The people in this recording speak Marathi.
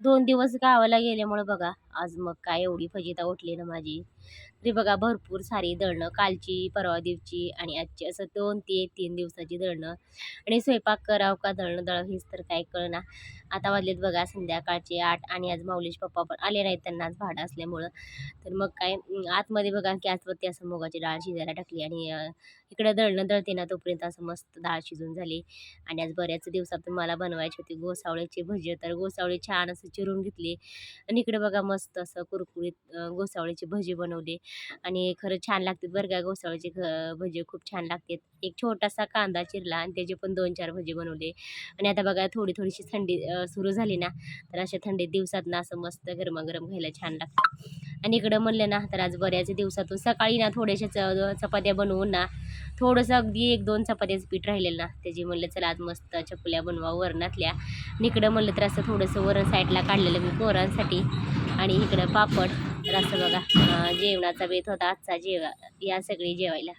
दोन दिवस गावाला गेल्यामुळं बघा आज मग काय एवढी फजिता उठली ना माझी. तरी बघा भरपूर सारी दळणं कालची परवा दिवशी आणि आजची असं दोन ते तीन दिवसाची दळणं आणि स्वयंपाक करावं का दळणं दळावं हेच तर काय कळना. आता वाजलेत बघा संध्याकाळचे आठ आणि आज माऊलीश पप्पा पण आले नाहीत त्यांना आज भाडं असल्यामुळं. तर मग काय आतमध्ये बघा गॅसवरती असं मुगाची डाळ शिजायला टाकली आणि इकडं दळणं दळते ना तोपर्यंत असं मस्त डाळ शिजून झाली. आणि आज बऱ्याच दिवसातून मला बनवायची होती गोसावळ्याची भजी तर गोसावळी छान असं चिरून घेतली. आणि इकडे बघा मस्त असं कुरकुरीत अं, गोसावळीची भजी बनवली. आणि खरं छान लागतात बरं का गोसावळीची भजे भजी खूप छान लागतात. एक छोटासा कांदा चिरला आणि त्याचे पण दोन चार भजी बनवले. आणि आता बघा थोडी थोडीशी थंडी सुरू झाली ना तर अशा थंडीत दिवसात ना असं मस्त गरमागरम घ्यायला छान लागतं. आणि इकडं म्हणलं ना तर आज बऱ्याच दिवसातून सकाळी ना थोड्याशा च चपात्या बनवून ना थोडंसं अगदी एक दोन चपात्याचं पीठ राहिलेलं ना त्याची म्हणलं चला आज मस्त चकुल्या बनवा वरणातल्या. आणि इकडं म्हणलं तर असं थोडंसं वरण साईडला काढलेलं मी पोरांसाठी. आणि इकडं पापड तर असं बघा जेवणाचा बेत होता आजचा जेवा या सगळी जेवायला.